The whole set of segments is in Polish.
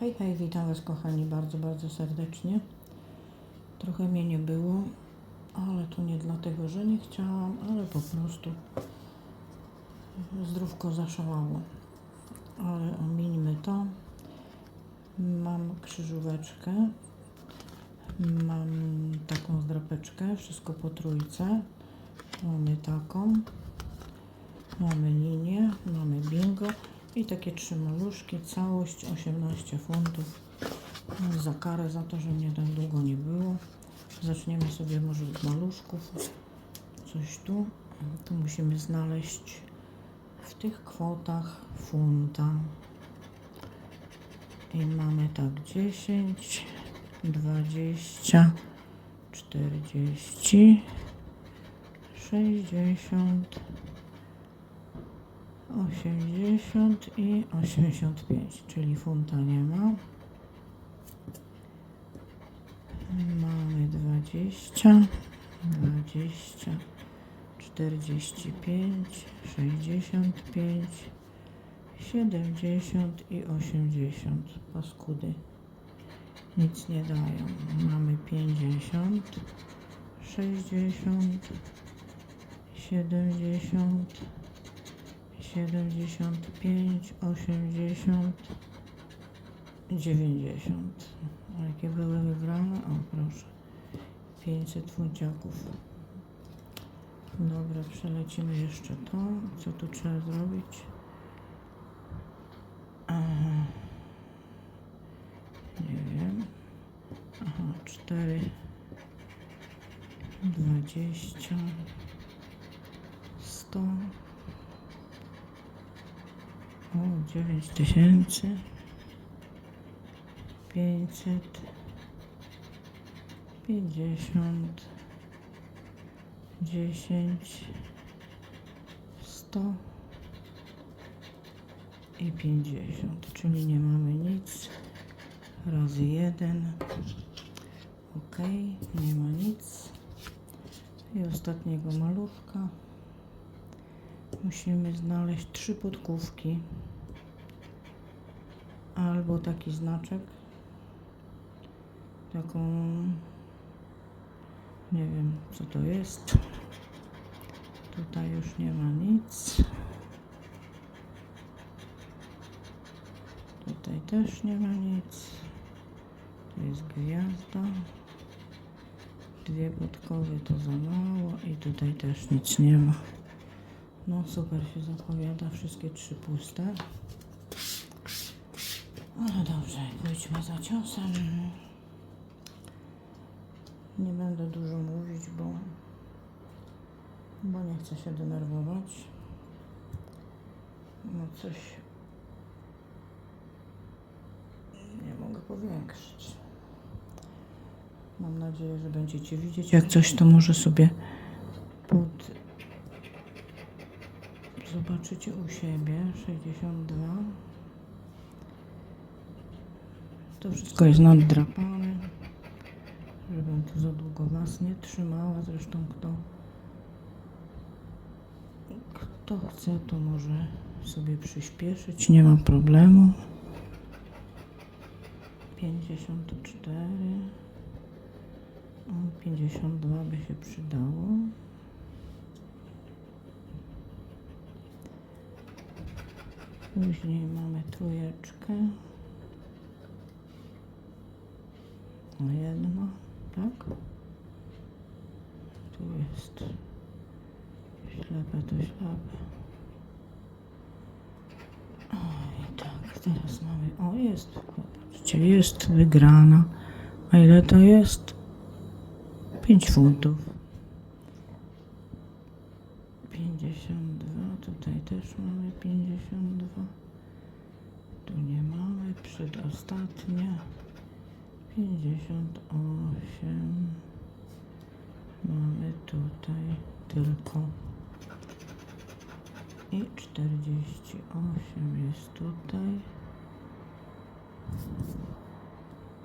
Hej, hej, witam Was kochani bardzo, bardzo serdecznie. Trochę mnie nie było, ale to nie dlatego, że nie chciałam, ale po prostu zdrówko zaszalało. Ale omińmy to. Mam krzyżóweczkę, mam taką zdrapeczkę, wszystko po trójce. Mamy taką, mamy linię, mamy bingo i takie trzy maluszki, całość 18 funtów za karę za to, że mnie tak długo nie było. Zaczniemy sobie może od maluszków, coś tu. Tu musimy znaleźć w tych kwotach funta. I mamy tak 10, 20, 40, 60, 80 i 85, czyli funta nie ma. Mamy 20, 20, 45, 65, 70 i 80. Paskudy nic nie dają. Mamy 50, 60, 70, 75, 80, 90. A Jakie były wybrane? O proszę. 500 funciaków. Dobra, przelecimy jeszcze to. Co tu trzeba zrobić? Aha. Nie wiem. Aha, 4, 20, 100. 9 tysięcy. 500. 50. 10. 100. I 50, czyli nie mamy nic. Razy 1. Ok, nie ma nic. I ostatniego maluszka. Musimy znaleźć trzy podkówki. Albo taki znaczek. Taką. Nie wiem, co to jest. Tutaj już nie ma nic. Tutaj też nie ma nic. Tu jest gwiazda. Dwie podkowy to za mało i tutaj też nic nie ma. No super się zapowiada, wszystkie trzy puste. Ale dobrze, pójdźmy za ciosem. Nie będę dużo mówić, bo, bo nie chcę się denerwować. No coś nie mogę powiększyć. Mam nadzieję, że będziecie widzieć. Jak coś, to może sobie pod... zobaczycie u siebie. 62. To wszystko jest naddrapane. Żebym tu za długo Was nie trzymała. Zresztą kto, kto chce, to może sobie przyspieszyć. Nie ma problemu. 54. O, 52 by się przydało. Później mamy trójeczkę. Jedno, tak? Tu jest ślepe to ślepe. O, i tak, teraz mamy. O, jest. Zobaczcie, jest wygrana. A ile to jest? 5 funtów. 52, tutaj też mamy 52. Tu nie mamy, przedostatnia. 58. Mamy tutaj tylko. I 48 jest tutaj.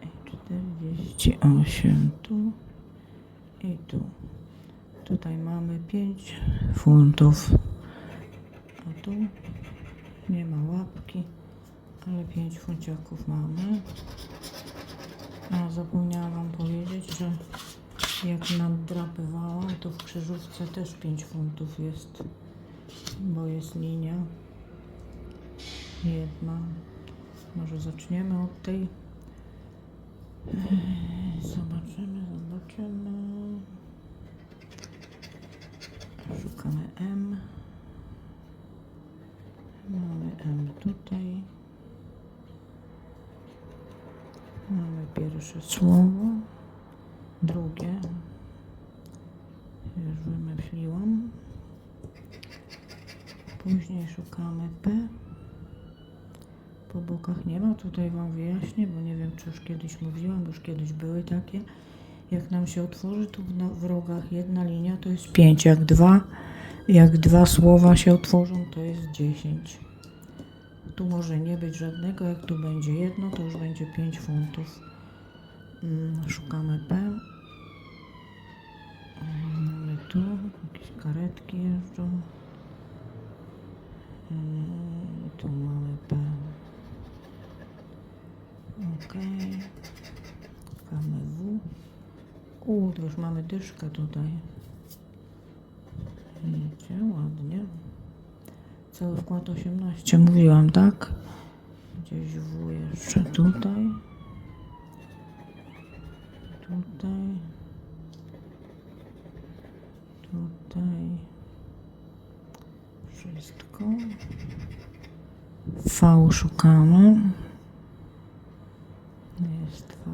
I 48 tu. I tu. Tutaj mamy 5 funtów. A tu nie ma łapki. Ale 5 funciaków mamy. A zapomniałam Wam powiedzieć, że jak naddrapywałam, to w krzyżówce też 5 funtów jest, bo jest linia jedna. Może zaczniemy od tej. Zobaczymy, zobaczymy. Szukamy M. Mamy M tutaj. Mamy pierwsze słowo. Drugie. Już wymyśliłam. Później szukamy P. Po bokach nie ma. Tutaj Wam wyjaśnię, bo nie wiem, czy już kiedyś mówiłam, już kiedyś były takie. Jak nam się otworzy, w, na, w rogach jedna linia to jest 5. Jak dwa, jak dwa słowa się otworzą, to jest 10. Tu może nie być żadnego. Jak tu będzie jedno, to już będzie 5 funtów. Mm, Szukamy P. Mm, Mamy tu jakieś karetki jeżdżą. Mm, Tu mamy P. Ok. Szukamy W. U, to już mamy dyszkę tutaj. Widzicie, ładnie. Cały wkład 18. Mówiłam, tak? Gdzieś W jeszcze tutaj. Tutaj. Tutaj. Wszystko. V szukamy. Jest V.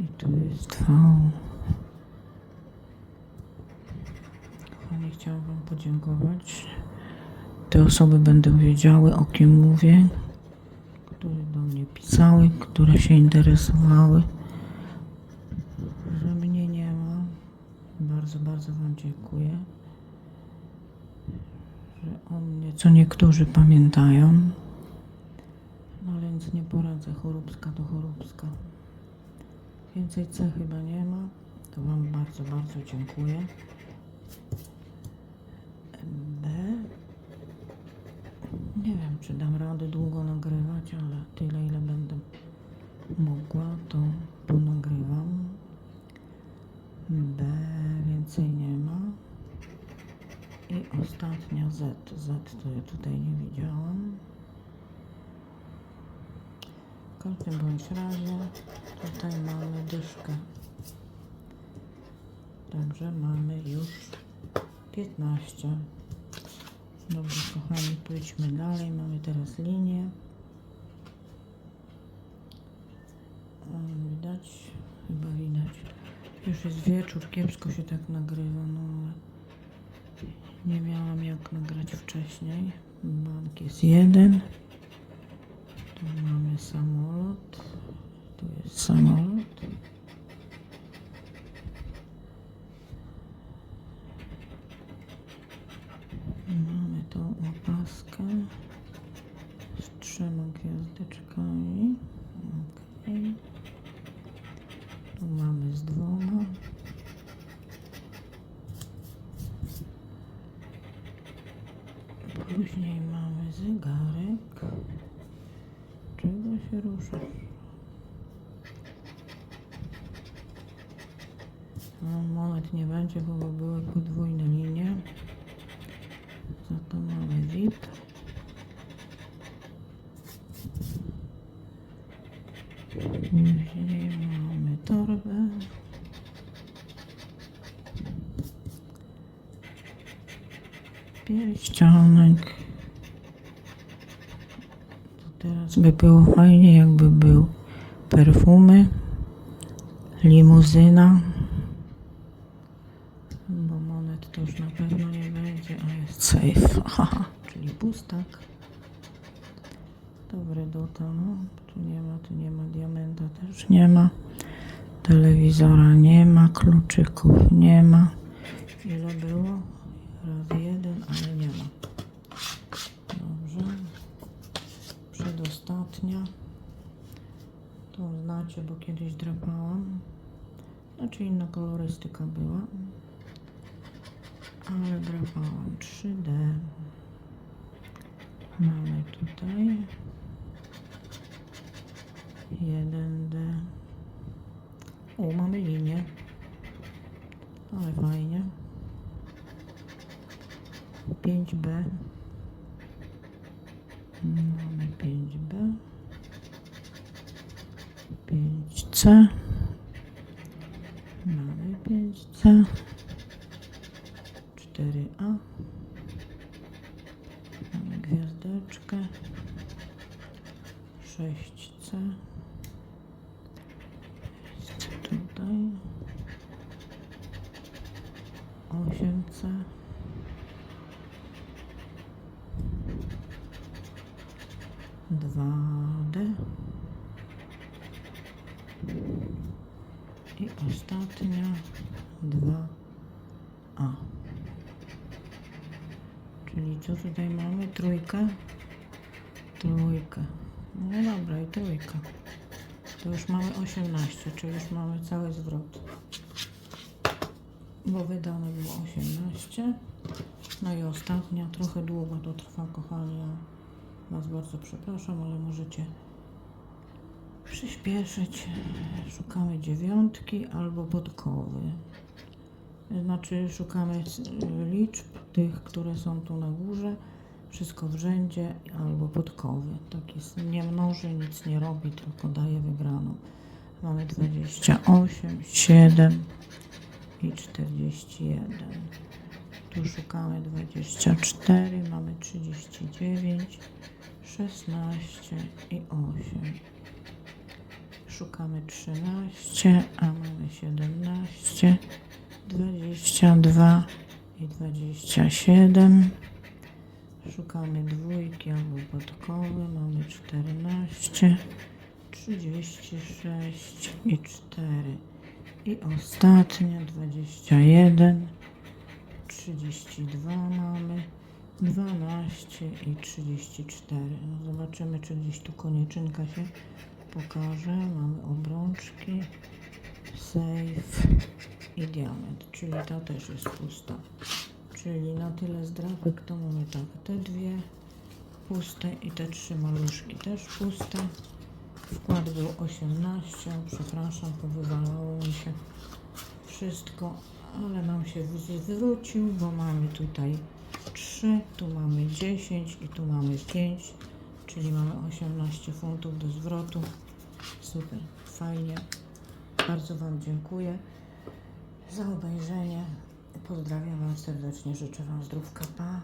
I tu jest V. Kochani, chciałam Wam podziękować. Te osoby będą wiedziały, o kim mówię, pisały, które się interesowały, że mnie nie ma. Bardzo, bardzo Wam dziękuję, że o mnie co niektórzy pamiętają. No nic nie poradzę, choróbska to choróbska. Więcej C chyba nie ma. To Wam bardzo, bardzo dziękuję. B. Nie wiem, czy dam radę długo nagrywać, ale tyle, ile będę mogła, to ponagrywam. B więcej nie ma. I ostatnia Z. Z to ja tutaj nie widziałam. W każdym bądź razie tutaj mamy dyszkę. Także mamy już 15. Dobrze, kochani, pójdźmy dalej. Mamy teraz linię. Widać? Chyba widać. Już jest wieczór, kiepsko się tak nagrywa, no ale nie miałam jak nagrać wcześniej. Bank jest jeden. Tu mamy samolot. Tu jest samolot. Mamy tą opaskę. Z trzema gwiazdeczkami. Okay. Tu mamy z dwoma. Później mamy zegarek. Czego się rusza? No, monet nie będzie, bo były podwójne linie. Za to mamy VIP. Później mamy torbę. Pierścionek. To teraz by było fajnie, jakby był perfumy, limuzyna. Bo monet to już na pewno nie będzie, a jest safe. Haha, czyli pustak. Dobry dota, no. Tu nie ma, tu nie ma diamenta, też nie ma. Telewizora nie ma, kluczyków nie ma. Ile było? Raz jeden, ale nie ma. Dobrze. Przedostatnia. To znacie, bo kiedyś drapałam. Znaczy inna kolorystyka była. Ale drapałam 3D. Mamy tutaj 1D. O, mamy linię. Ale fajnie. 5B. Mamy 5B. 5C. Mamy 5C. 4A. Mamy gwiazdeczkę. 6C. Jest tutaj. 8C. Dwa D. I ostatnia dwa A. Czyli co tutaj mamy? Trójkę? Trójkę. No dobra, i trójka. To już mamy 18, czyli już mamy cały zwrot. Bo wydane było 18. No i ostatnia, trochę długo to trwa, kochani. Ja Was bardzo przepraszam, ale możecie przyspieszyć. Szukamy dziewiątki albo podkowy. Znaczy szukamy y, liczb tych, które są tu na górze. Wszystko w rzędzie albo podkowy. Tak jest, nie mnoży, nic nie robi, tylko daje wygraną. Mamy 28, 7 i 41. Tu szukamy 24, mamy 39, 16 i 8. Szukamy 13, a mamy 17, 22 i 27. Szukamy dwójki albo podkowy, mamy 14, 36 i 4. I ostatnia 21, 32 mamy, 12 i 34. No zobaczymy, czy gdzieś tu konieczynka się pokaże. Mamy obrączki, safe i diament, czyli ta też jest pusta. Czyli na tyle zdrapek to mamy tak, te dwie puste i te trzy maluszki też puste. Wkład był 18, przepraszam, powywalało mi się wszystko, ale nam się zwrócił, bo mamy tutaj 3, tu mamy 10 i tu mamy 5, czyli mamy 18 funtów do zwrotu. Super, fajnie. Bardzo Wam dziękuję za obejrzenie. Pozdrawiam Was serdecznie, życzę Wam zdrówka, pa.